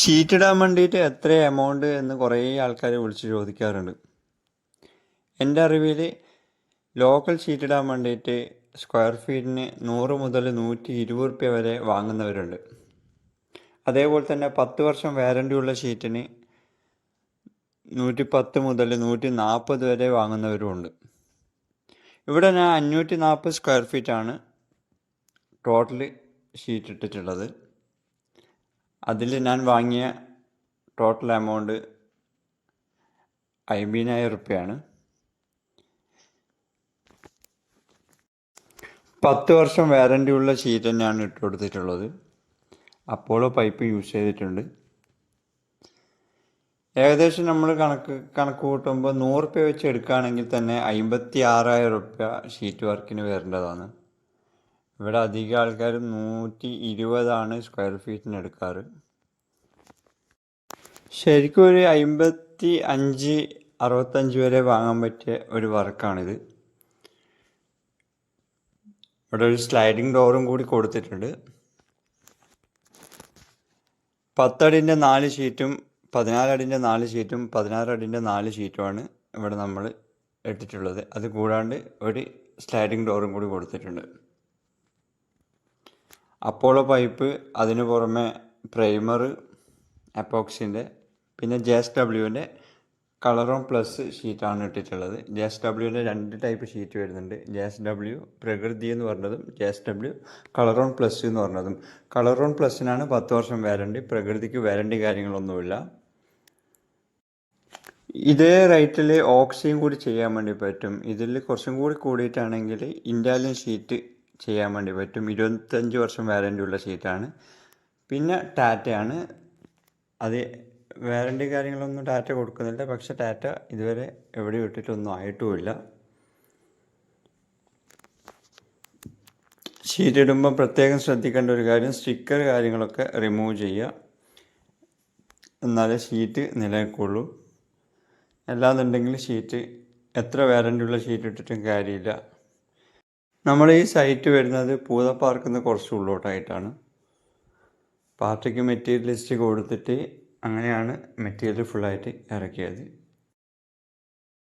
Sheet ഇടാൻ വേണ്ടിയിട്ട് എത്ര എമൗണ്ട് എന്ന് കുറേ ആൾക്കാർ വിളിച്ച് ചോദിക്കാറുണ്ട്. എന്റെ അറിവിൽ ലോക്കൽ ഷീറ്റ് ഇടാൻ വേണ്ടിയിട്ട് സ്ക്വയർ ഫീറ്റിന് നൂറ് മുതൽ നൂറ്റി ഇരുപത് റുപ്യ വരെ വാങ്ങുന്നവരുണ്ട്. അതേപോലെ തന്നെ പത്ത് വർഷം വാറണ്ടി ഉള്ള ഷീറ്റിന് നൂറ്റി പത്ത് മുതൽ നൂറ്റി നാൽപ്പത് വരെ വാങ്ങുന്നവരുമുണ്ട് ഇവിടെ ഞാൻ അഞ്ഞൂറ്റി നാൽപ്പത് സ്ക്വയർ ഫീറ്റാണ് ടോട്ടൽ ഷീറ്റ് ഇട്ടിട്ടുള്ളത്. അതിൽ ഞാൻ വാങ്ങിയ ടോട്ടൽ എമൗണ്ട് അമ്പതിനായിരം റുപ്യയാണ് പത്ത് വർഷം വാറണ്ടി ഉള്ള ഷീറ്റ് തന്നെയാണ് ഇട്ട് കൊടുത്തിട്ടുള്ളത്. അപ്പോളോ പൈപ്പ് യൂസ് ചെയ്തിട്ടുണ്ട്. ഏകദേശം നമ്മൾ കണക്ക് കണക്ക് കൂട്ടുമ്പോൾ നൂറ് റുപ്യ വെച്ച് എടുക്കുകയാണെങ്കിൽ തന്നെ അമ്പത്തി ആറായിരം റുപ്യ ഷീറ്റ് വർക്കിന് വരേണ്ടതാണ്. ഇവിടെ അധികം ആൾക്കാർ നൂറ്റി ഇരുപതാണ് സ്ക്വയർ ഫീറ്റിന് എടുക്കാറ്. ശരിക്കും ഒരു അമ്പത്തി അഞ്ച് അറുപത്തഞ്ച് വരെ വാങ്ങാൻ പറ്റിയ ഒരു വർക്കാണിത്. ഇവിടെ ഒരു സ്ലൈഡിങ് ഡോറും കൂടി കൊടുത്തിട്ടുണ്ട്. പത്തടിന്റെ നാല് ഷീറ്റും പതിനാലടിന്റെ നാല് ഷീറ്റും പതിനാറടിന്റെ നാല് ഷീറ്റുമാണ് ഇവിടെ നമ്മൾ ഇട്ടിട്ടുള്ളത്. അത് കൂടാണ്ട് ഒരു സ്ലൈഡിങ് ഡോറും കൂടി കൊടുത്തിട്ടുണ്ട്. അപ്പോളോ പൈപ്പ് അതിന് പുറമെ പ്രൈമർ അപ്പോക്സിന്റെ പിന്നെ ജെ എസ് ഡബ്ല്യുവിന്റെ കളറോൺ പ്ലസ് ഷീറ്റാണ് ഇട്ടിട്ടുള്ളത്. ജെ എസ് ഡബ്ല്യുവിന്റെ രണ്ട് ടൈപ്പ് ഷീറ്റ് വരുന്നുണ്ട്. ജെ എസ് ഡബ്ല്യു പ്രകൃതി എന്ന് പറഞ്ഞതും J S W Colouron plus എന്ന് പറഞ്ഞതും. കളറോൺ പ്ലസ്സിനാണ് പത്ത് വർഷം വാരണ്ടി പ്രകൃതിക്ക് വാരണ്ടി കാര്യങ്ങളൊന്നുമില്ല. ഇതേ റേറ്റിൽ ഓക്സിയും കൂടി ചെയ്യാൻ വേണ്ടി പറ്റും. ഇതിൽ കുറച്ചും കൂടി കൂടിയിട്ടാണെങ്കിൽ ഇൻഡാലിയൻ ഷീറ്റ് ചെയ്യാൻ വേണ്ടി പറ്റും. ഇരുപത്തഞ്ച് വർഷം വാറണ്ടി ഉള്ള ഷീറ്റാണ് പിന്നെ ടാറ്റയാണ്. അത് വാറണ്ടി കാര്യങ്ങളൊന്നും ടാറ്റ കൊടുക്കുന്നില്ല. പക്ഷേ ടാറ്റ ഇതുവരെ എവിടെ ഇട്ടിട്ടൊന്നും ആയിട്ടുമില്ല. ഷീറ്റ് ഇടുമ്പോൾ പ്രത്യേകം ശ്രദ്ധിക്കേണ്ട ഒരു കാര്യം സ്റ്റിക്കർ കാര്യങ്ങളൊക്കെ റിമൂവ് ചെയ്യുക. എന്നാലേ ഷീറ്റ് നിലനിൽക്കുള്ളൂ. അല്ലാന്നുണ്ടെങ്കിൽ ഷീറ്റ് എത്ര വാറണ്ടി ഉള്ള ഷീറ്റ് ഇട്ടിട്ടും കാര്യമില്ല. നമ്മുടെ ഈ സൈറ്റ് വരുന്നത് പൂത പാർക്കിൽ നിന്ന് കുറച്ച് ഉള്ളോട്ടായിട്ടാണ്. പാർട്ടിക്ക് മെറ്റീരിയൽ ലിസ്റ്റ് കൊടുത്തിട്ട് അങ്ങനെയാണ് മെറ്റീരിയൽ ഫുള്ളായിട്ട് ഇറക്കിയത്.